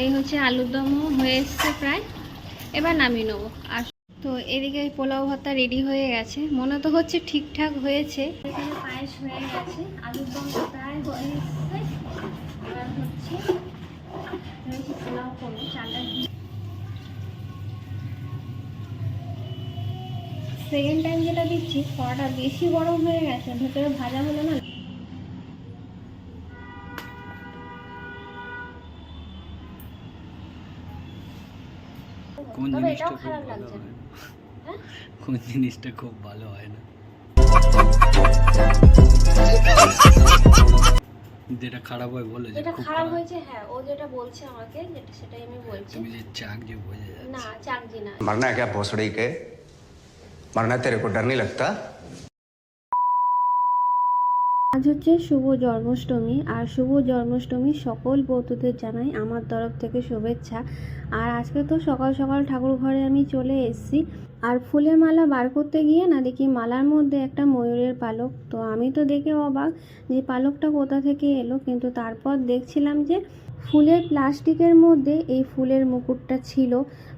এই হচ্ছে আলুর দমও হয়ে এসছে প্রায়। এবার নামিয়ে নেব। আর তো এদিকে পোলাও ভাতটা রেডি হয়ে গেছে। মনে তো হচ্ছে ঠিকঠাক হয়েছে। এখানে পায়েস হয়ে গেছে। আলুর দম প্রায় হয়ে এসছে। এবার হচ্ছে পোলাও করব, চালটা সেকেন্ড টাইম যেটা দিচ্ছি কড়াটা বেশি গরম হয়ে গেছে, ভেতরে ভাজা হলো না। কোন তবে জিনিসটা এটাও খুব খারাপ ভালো লাগছে না হয় না? হ্যাঁ? কোন জিনিসটা খুব ভালো হয় না যেটা খারাপ হয় বলে যে যেটা খুব খারাপ হয়েছে হ্যাঁ ও যেটা বলছে আমাকে যেটা সেটাই আমি বলছি তুমি যে চাক যে বোঝা যাচ্ছে না চাকজি না मरना है क्या भोसड़ी के मरना तेरे को डर नहीं लगता আজ হচ্ছে শুভ জন্মাষ্টমী আর শুভ জন্মাষ্টমী সকল বৌদ্ধদের জানাই আমার তরফ থেকে শুভেচ্ছা। আর আজকে তো সকাল সকাল ঠাকুর ঘরে আমি চলে এসেছি। আর ফুলের মালা বার করতে গিয়ে না দেখি মালার মধ্যে একটা ময়ূরের পালক। তো আমি তো দেখে অবাক যে পালকটা কোথা থেকে এলো। কিন্তু তারপর দেখছিলাম যে ফুলের প্লাস্টিকের মধ্যে এই ফুলের মুকুটটা ছিল।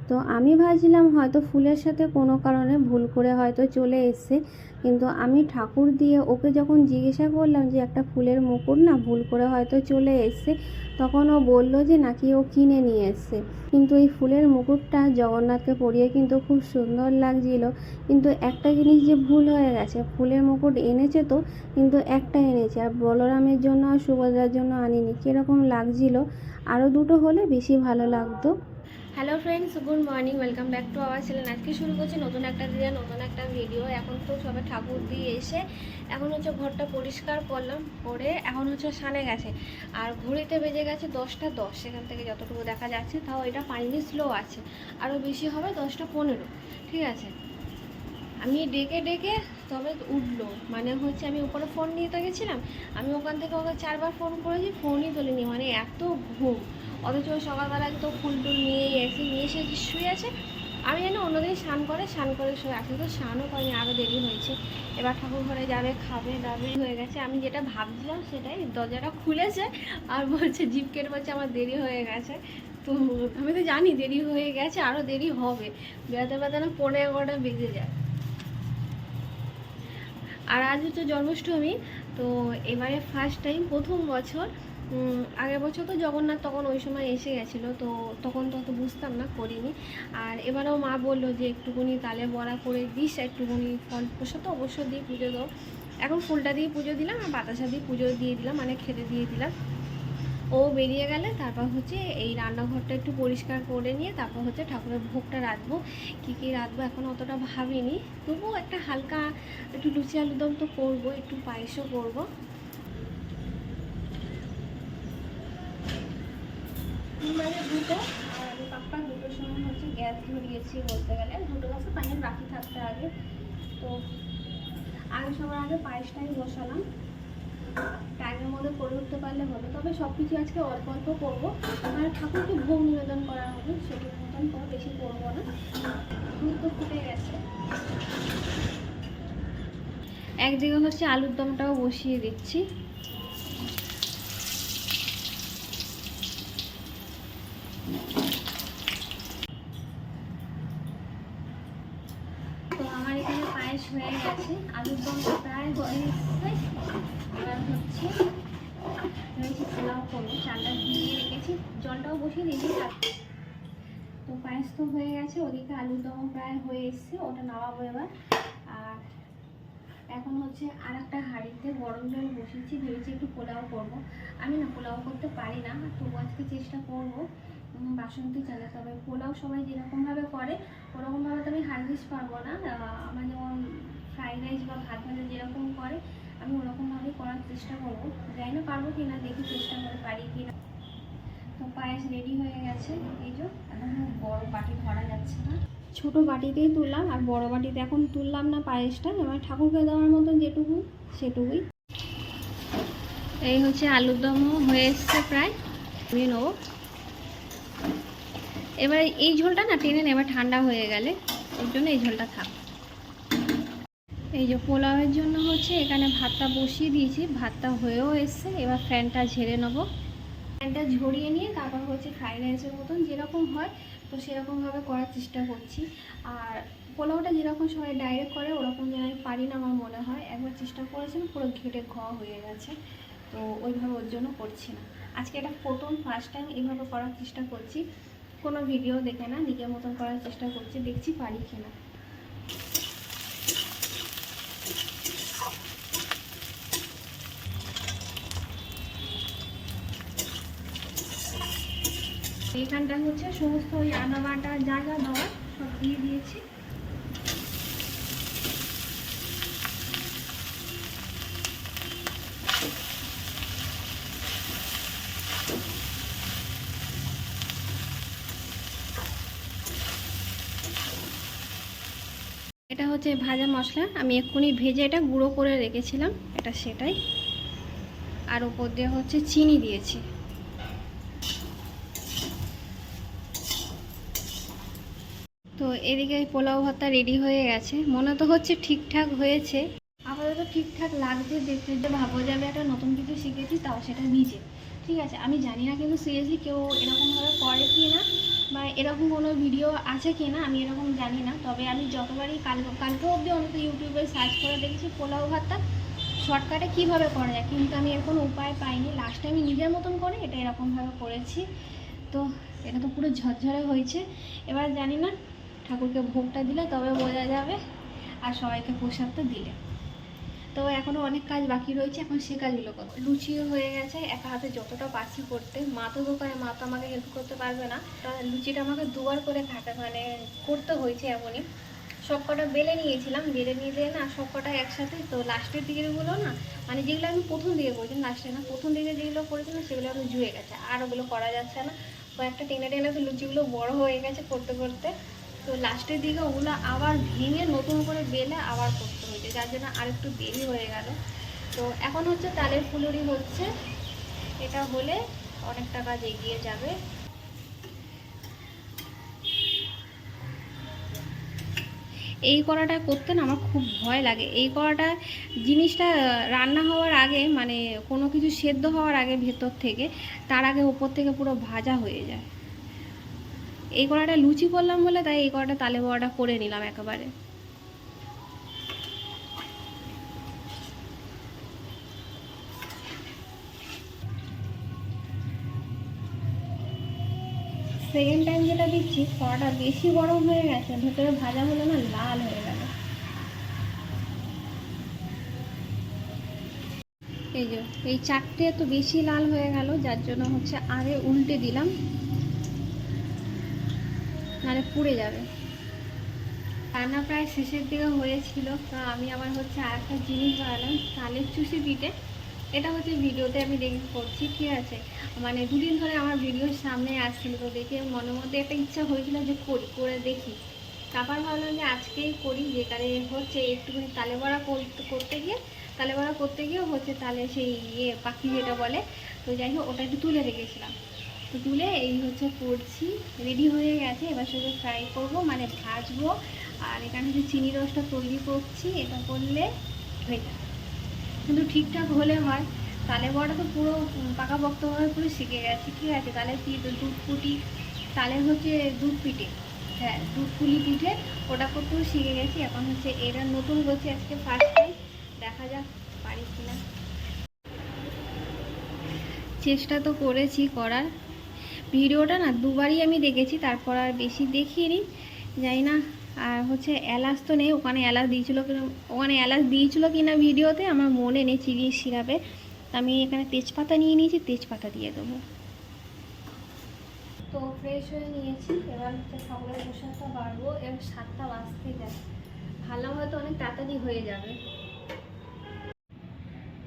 তো আমি ভাবছিলাম হয়তো ফুলের সাথে কোনো কারণে ভুল করে হয়তো চলে এসছে। কিন্তু আমি ঠাকুর দিয়ে ওকে যখন জিজ্ঞাসা করলাম যে একটা ফুলের মুকুট না ভুল করে হয়তো চলে এসছে, তখন ও বলল যে নাকি ও কিনে নিয়ে এসছে। কিন্তু এই ফুলের মুকুটটা জগন্নাথকে পরিয়ে কিন্তু খুব সুন্দর লাগছিল। কিন্তু একটা জিনিস যে ভুল হয়ে গেছে, ফুলের মুকুট এনেছে তো, কিন্তু একটা এনেছে। আর বলরামের জন্য আর সুভদ্রার জন্য আনিনি, কীরকম লাগছিল? আরও দুটো হলে বেশি ভালো লাগতো। Hello friends good morning welcome back to our channel আজকে শুরু করছি নতুন একটা দিয়ে নতুন একটা ভিডিও এখন তো সবে ঠাকুর দিয়ে এসে এখন হচ্ছে ঘরটা পরিষ্কার করলাম, করে এখন হচ্ছে সানে গেছে। আর ঘড়িতে বেজে গেছে দশটা দশ, সেখান থেকে যতটুকু দেখা যাচ্ছে, তাও এটা মিনিট স্লো আছে। আরও বেশি হবে দশটা পনেরো, ঠিক আছে? আমি ডেকে ডেকে তবে উঠল। মানে হচ্ছে আমি উপরে ফোন নিয়ে তো গেছিলাম, আমি ওখান থেকে ওকে চারবার ফোন করেছি ফোনই তুলিনি। মানে এত ঘুম। অথচ সকালবেলা তো ফুল টুল নিয়ে এসে নিয়ে এসে শুয়ে আছে, আমি জানি অন্যদিন স্নান করে স্নান করে শুয়ে আজকে তো স্নানও করিনি আরও দেরি হয়েছে। এবার ঠাকুর ঘরে যাবে, খাবে, দাবে, হয়ে গেছে। আমি যেটা ভাবছিলাম সেটাই দরজাটা খুলেছে আর বলছে জিপ কেটে বলছে আমার দেরি হয়ে গেছে। তো আমি তো জানি দেরি হয়ে গেছে আরও দেরি হবে। বেড়াতে বেড়াতে না পনেরো এগারোটা বেজে যায়। আর আজ হচ্ছে জন্মাষ্টমী, তো এবারে ফার্স্ট টাইম প্রথম বছর আগের বছর তো জগন্নাথ তখন ওই সময় এসে গেছিল, তো তখন তো অত বুঝতাম না, করিনি। আর এবারেও মা বলল যে একটুকুনি তালে বড়া করে দিস, একটুকুনি ফল প্রসাদ তো অবশ্যই দিয়ে পুজো দাও। এখন ফুলটা দিয়ে পুজো দিলাম আর বাতাসা দিয়ে পুজো দিয়ে দিলাম মানে খেতে দিয়ে দিলাম। ও বেরিয়ে গেলে তারপর হচ্ছে এই রান্নাঘরটা একটু পরিষ্কার করে নিয়ে তারপর হচ্ছে ঠাকুরের ভোগটা রাখব কী কী রাখব এখন অতটা ভাবিনি। তবুও একটা হালকা একটু লুচি আলুদম তো করব, একটু পায়েসও করব মানে দুটো, আর আমি দুটোর সময় হচ্ছে গ্যাস ধরিয়েছি বলতে গেলে। দুটো গাছে পানি বাকি থাকতে আগে। তো আগে সবার আগে পায়েসটাই বসালাম। টাইমের মধ্যে করে উঠতে পারলে হবে তবে সব কিছু আজকে অল্প অল্প করব। আর ঠাকুরকে ভোগ নিবেদন করা হবে। সেটুকু মতন করে বেশি করব না। দুধ তো ফুটে গেছে। একদিকে হচ্ছে আলুর দমটাও বসিয়ে দিচ্ছি তো আমার এখানে পায়েস হয়ে দম প্রায় হয়ে এসছে এবার হচ্ছে রয়েছে পোলাও করব চালটা দিয়ে রেখেছি জলটাও বসিয়ে দিয়েছি থাক- তো পায়েস তো হয়ে গেছে ওদিকে আলুর দম প্রায় হয়ে এসছে, ওটা নামাবো এবার। আর এখন হচ্ছে আর একটা হাঁড়িতে গরম জল বসিয়েছি ভেবেছি একটু পোলাও করব। আমি না পোলাও করতে পারি না তবু আজকে চেষ্টা করব। বাসন্তী চালে তবে পোলাও সবাই যেরকমভাবে করে, ওরকমভাবে তো আমি হারগিস পারব না। আমার যেমন ফ্রাইড রাইস বা ভাত ভাজা যেরকম করে আমি ওরকমভাবেই করার চেষ্টা করব। জানি না পারব কি না দেখি চেষ্টা করে পারি কি না তো পায়েস রেডি হয়ে গেছে। এই যে এখন বড় বাটি ধরা যাচ্ছে না। ছোট বাটিতেই তুললাম আর বড় বাটিতে এখন তুললাম না পায়েসটা। এবার ঠাকুরকে দেওয়ার মতন যেটুকু সেটুকুই। এই হচ্ছে আলুর দমও হয়ে এসছে প্রায়। নিয়ে নেব। এবার এই ঝোলটা না টেনে নেবে ঠান্ডা হয়ে গেলে ওর জন্য এই ঝোলটা থাক। এই যে পোলাওয়ের জন্য হচ্ছে এখানে ভাতটা বসিয়ে দিয়েছি, ভাতটা হয়েও এসছে, এবার ফ্যানটা ঝেড়ে নেব। ফ্যানটা ঝরিয়ে নিয়ে তারপর হচ্ছে ফ্রাইড রাইসের মতন যেরকম হয়, তো সেরকমভাবে করার চেষ্টা করছি। আর পোলাওটা যেরকম সবাই ডাইরেক্ট করে, ওরকম যেন আমি পারি না আমার মনে হয়। একবার চেষ্টা করেছিলাম, পুরো ঘেটে ঘ হয়ে গেছে, তো ওইভাবে ওর জন্য করছি না। আজকে এটা প্রথম ফার্স্ট টাইম এইভাবে করার চেষ্টা করছি। কোনো ভিডিও দেখে না, নিজের মতন করার চেষ্টা করছি, দেখছি পারি কিনা। এইখানটা হচ্ছে সমস্ত ওই আদা বাটা যা যা দেওয়ার সব দিয়ে দিয়েছি। এটা হচ্ছে ভাজা মশলা। আমি এক্ষুনি ভেজে এটা গুঁড়ো করে রেখেছিলাম, এটা সেটাই। আর উপর দিয়ে হচ্ছে চিনি দিয়েছি তো এদিকে পোলাও ভাতটা রেডি হয়ে গেছে। মনে তো হচ্ছে ঠিকঠাক হয়েছে। আপাতত ঠিকঠাক লাগছে, দেখতে যে ভাবো যে আমি একটা নতুন কিছু শিখেছি, তাও সেটা নিজে। ঠিক আছে, আমি জানি না কিন্তু সিরিয়াসলি কেউ এরকমভাবে করে কি না বা এরকম কোনো ভিডিও আছে কি না আমি এরকম জানি না। তবে আমি যতবারই কাল কালকেও অবধি অন্তত ইউটিউবে সার্চ করে দেখেছি পোলাও ভাতটা শর্টকাটে কীভাবে করা যায়? কিন্তু আমি এর কোনো উপায় পাইনি। লাস্টে আমি নিজের মতন করে এটা এরকমভাবে করেছি। তো এটা তো পুরো ঝরঝরে হয়েছে। এবার জানি না ঠাকুরকে ভোগটা দিলে তবে বোঝা যাবে আর সবাইকে প্রসাদটা দিলে। তো এখনও অনেক কাজ বাকি রয়েছে, এখন সে কাজগুলো করব লুচিও হয়ে গেছে, একা হাতে যতটা পারছি করতে। মা তো দোকানে মা তো আমাকে হেল্প করতে পারবে না। লুচিটা আমাকে দুবার করে খাটা মানে করতে হয়েছে এমনই। সব কটা বেলে নিয়েছিলাম, বেলে নিয়ে দিয়ে না সব কটা একসাথে। তো লাস্টের দিকেরগুলো না মানে যেগুলো আমি প্রথম দিকে করেছিলাম লাস্টে না, প্রথম দিকে যেগুলো করেছিলাম সেগুলো আমি জুয়ে গেছে, আর ওগুলো করা যাচ্ছে না। কয়েকটা টেনে টেনে তো লুচিগুলো বড় হয়ে গেছে করতে করতে। তো লাস্টের দিকে ওগুলো আবার ভেঙে নতুন করে বেলে আবার করতে হয়েছে, যার জন্য আর একটু দেরি হয়ে গেল। তো এখন হচ্ছে তালের ফুলুরি হচ্ছে, এটা হলে অনেকটা কাজ এগিয়ে যাবে। এই কড়াটা করতে না আমার খুব ভয় লাগে। এই কড়াটা জিনিসটা রান্না হওয়ার আগে মানে কোনো কিছু সেদ্ধ হওয়ার আগে ভেতর থেকে, তার আগে ওপর থেকে পুরো ভাজা হয়ে যায়। এই কড়াটা লুচি করলাম বলে তাই এই কড়াটা তালে বড়াটা করে নিলাম একেবারে। সেকেন্ড টাইম যেটা দিচ্ছি, কড়াটা বেশি গরম হয়ে গেছে, ভেতরে ভাজা হলো না লাল হয়ে গেল এই যে, এই চারটে এত বেশি লাল হয়ে গেল, যার জন্য হচ্ছে আগে উল্টে দিলাম। নাহলে পুড়ে যাবে। রান্না প্রায় শেষের দিকে হয়েছিল। তো আমি আবার হচ্ছে আর একটা জিনিস বানালাম, তালের চুষি পিঠে। এটা হচ্ছে ভিডিওতে আমি দেখে করছি, ঠিক আছে? মানে দুদিন ধরে আমার ভিডিওর সামনে আসছিল, তো দেখে মনের মধ্যে একটা ইচ্ছা হয়েছিল যে করি, করে দেখি। তারপর ভাবলাম যে আজকেই করি, যে কারে হচ্ছে একটুখানি তালে বড়া করতে গিয়ে, তালে বড়া করতে গিয়েও হচ্ছে তালে সেই ইয়ে পাখি যেটা বলে, তো যাই হোক, ওটা একটু তুলে রেখেছিলাম। তো তুলে এই হচ্ছে করছি। রেডি হয়ে গেছে, এবার শুধু ফ্রাই করব মানে ভাজবো। আর এখানে যে চিনি রসটা তৈরি করছি, এটা করলে হয়ে যাবে। কিন্তু ঠিকঠাক হলে হয়। তালে বড়া তো পুরো পাকাপোক্তভাবে পুরো শিখে গেছি, ঠিক আছে? তালে দুধ পুটি তালের হচ্ছে দুধ পিঠে। হ্যাঁ দুধ পুলি পিঠে, ওটা করতেও শিখে গেছি। এখন হচ্ছে এটা নতুন করছি আজকে ফার্স্ট টাইম দেখা যাক পারি কিনা। চেষ্টা তো করেছি করার। ভিডিওটা না দুবারই আমি দেখেছি তারপর আর বেশি দেখিনি। জানি না আর হচ্ছে এলাচ তো নেই ওখানে এলাচ দিয়েছিল ওখানে এলাচ দিয়েছিল কিনা ভিডিওতে আমার মনে নেই চিনির সিরাপে। আমি এখানে তেজপাতা নিয়ে নিয়েছি তেজপাতা দিয়ে দেবো। তো ফ্রেশ হয়ে নিয়েছি এবার হচ্ছে ঠাকুরের প্রসাদটা বাড়বো এবার সাতটা বাজতে যায়। ভালো হয়তো অনেক তাড়াতাড়ি হয়ে যাবে।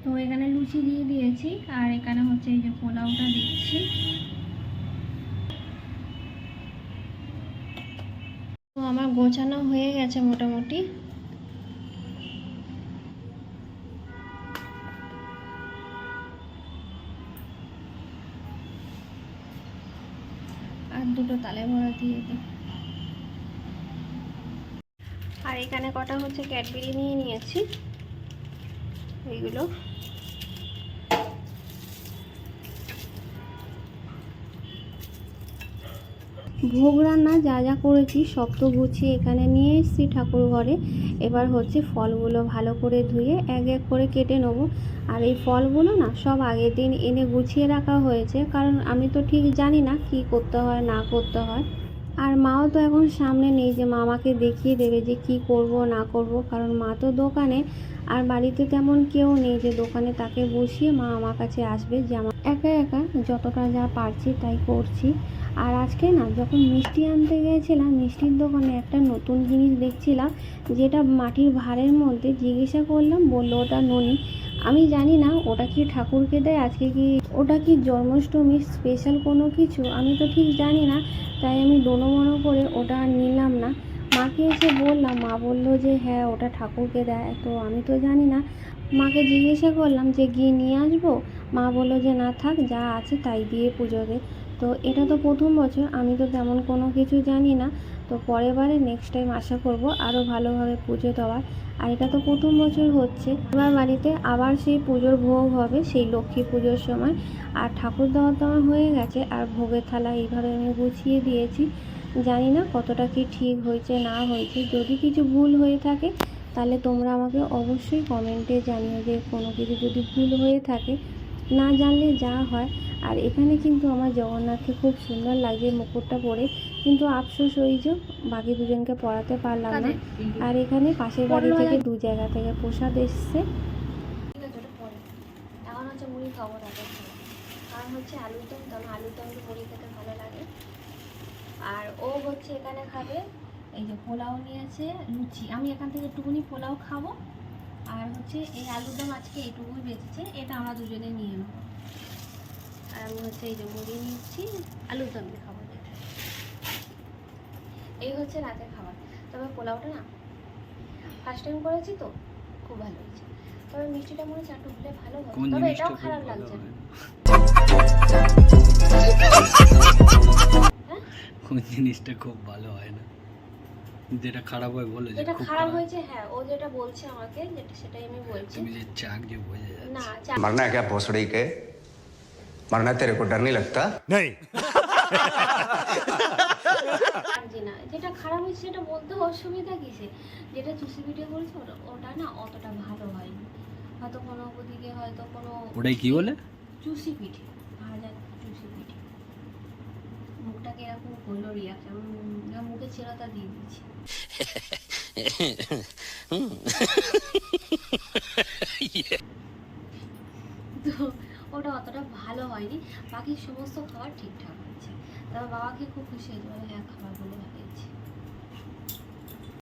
তো এখানে লুচি দিয়ে দিয়েছি আর এখানে হচ্ছে এই যে পোলাওটা দিচ্ছি। আমার গোছানো হয়ে গেছে মোটামুটি। আর দুটো তালে ভরা দিয়ে দিই। আর এখানে কটা হচ্ছে ক্যাডবেরি নিয়ে নিয়েছি। এইগুলো। ভোগ রান্না যা যা করেছি সব তো গুছিয়ে এখানে নিয়ে এসেছি ঠাকুর ঘরে। এবার হচ্ছে ফলগুলো ভালো করে ধুয়ে এক এক করে কেটে নেব। আর এই ফলগুলো না সব আগের দিন এনে গুছিয়ে রাখা হয়েছে। কারণ আমি তো ঠিক জানি না কি করতে হয়, না করতে হয়। আর মাও তো এখন সামনে নেই যে মা আমাকে দেখিয়ে দেবে যে কি করব, না করব। কারণ মা তো দোকানে। আর বাড়িতে তেমন কেউ নেই যে দোকানে তাকে বসিয়ে মা আমার কাছে আসবে যে আমার একা একা যতটা যা পারছি তাই করছি। আর আজকে না যখন মিষ্টি আনতে গিয়েছিলাম, মিষ্টির দোকানে একটা নতুন জিনিস দেখছিলাম, যেটা মাটির ভাঁড়ের মধ্যে জিজ্ঞাসা করলাম, বলল ওটা ননি। আমি জানি না ওটা কি ঠাকুরকে দেয়, আজকে কি ওটা কি জন্মাষ্টমীর স্পেশাল কোনো কিছু? আমি তো ঠিক জানি না, তাই আমি ডোনো মনো করে ওটা নিলাম না। মাকে এসে বললাম, মা বলল যে হ্যাঁ ওটা ঠাকুরকে দেয়। তো আমি তো জানি না। মাকে জিজ্ঞাসা করলাম যে গিয়ে নিয়ে আসব? মা বলল যে না থাক, যা আছে তাই দিয়ে পুজো দে। তো এটা তো প্রথম বছর, আমি তো তেমন কোনো কিছু জানি না। তো পরের বারে নেক্সট টাইম আশা করব আরও ভালোভাবে পুজো দেওয়ার। আর এটা তো প্রথম বছর হচ্ছে। আমার বাড়িতে আবার সেই পুজোর ভোগ হবে, সেই লক্ষ্মী পুজোর সময়। আর ঠাকুর দেওয়া আমার হয়ে গেছে, আর ভোগের থালা এইভাবে আমি গুছিয়ে দিয়েছি। জানি না কতটা কি ঠিক হয়েছে, না হয়েছে। যদি কিছু ভুল হয়ে থাকে, তাহলে তোমরা আমাকে অবশ্যই কমেন্টে জানিও যে কোনো কিছু যদি ভুল হয়ে থাকে। না জানলে যা হয় আর এখানে কিন্তু আমার জগন্নাথকে খুব সুন্দর লাগছে মুকুটটা পরে। কিন্তু আফসোস ওই যে বাকি দুজনকে পড়াতে পারলাম না। আর এখানে পাশের বাড়ি থেকে দু জায়গা থেকে প্রসাদ এসছে। এখন হচ্ছে মুড়ি খাব তাদের কারণ হচ্ছে আলুর দম কারণ আলুর দম মুড়ি খেতে ভালো লাগে। আর ও হচ্ছে এখানে খাবে এই যে পোলাও নিয়েছে লুচি। আমি এখান থেকে একটুকুনি পোলাও খাব। আর হচ্ছে এই আলুর দম আজকে এইটুকুই বেঁচেছে এটা আমরা দুজনে নিয়ে নেব। আমি হচ্ছে এই যে মুড়ি নিচ্ছি আলুর দম দিয়ে খাব এই হচ্ছে রাতের খাবার। তবে পোলাওটা না ফার্স্ট টাইম করেছি তো খুব ভালো হয়েছে। তবে মিষ্টিটা মনে হচ্ছে ভালো হয় তবে এটাও খারাপ লাগছে হ্যাঁ? জিনিসটা খুব ভালো হয় না। যেটা খারাপ হয় বলে যেটা খারাপ হয়েছে হ্যাঁ ও যেটা বলছে আমাকে যেটা সেটাই আমি বলছি। তুমি যে না মারনা কে मरना तेरे को डर नहीं लगता नहीं চাকছি না যেটা খারাপ হয়েছে সেটা বলতে অসুবিধা কিসে যেটা চুষি ভিডিও করেছে ওটা ওটা না অতটা ভালো হয়নি হয়তো কোনো ওদিকে হয়তো কোনো ওটাই কি বলে চুষি পিঠে ভাজা চুষি পিঠে মুখটাকে এরকম করলো রিয়াকশন মুখে ছেড়াটা দিয়ে দিচ্ছি অতটা ভালো হয়নি। বাকি সমস্ত খাবার ঠিকঠাক হয়েছে। তারপর বাবাকে খুব খুশি হয়েছে বলে, হ্যাঁ খাবারগুলো ভালো হয়েছে।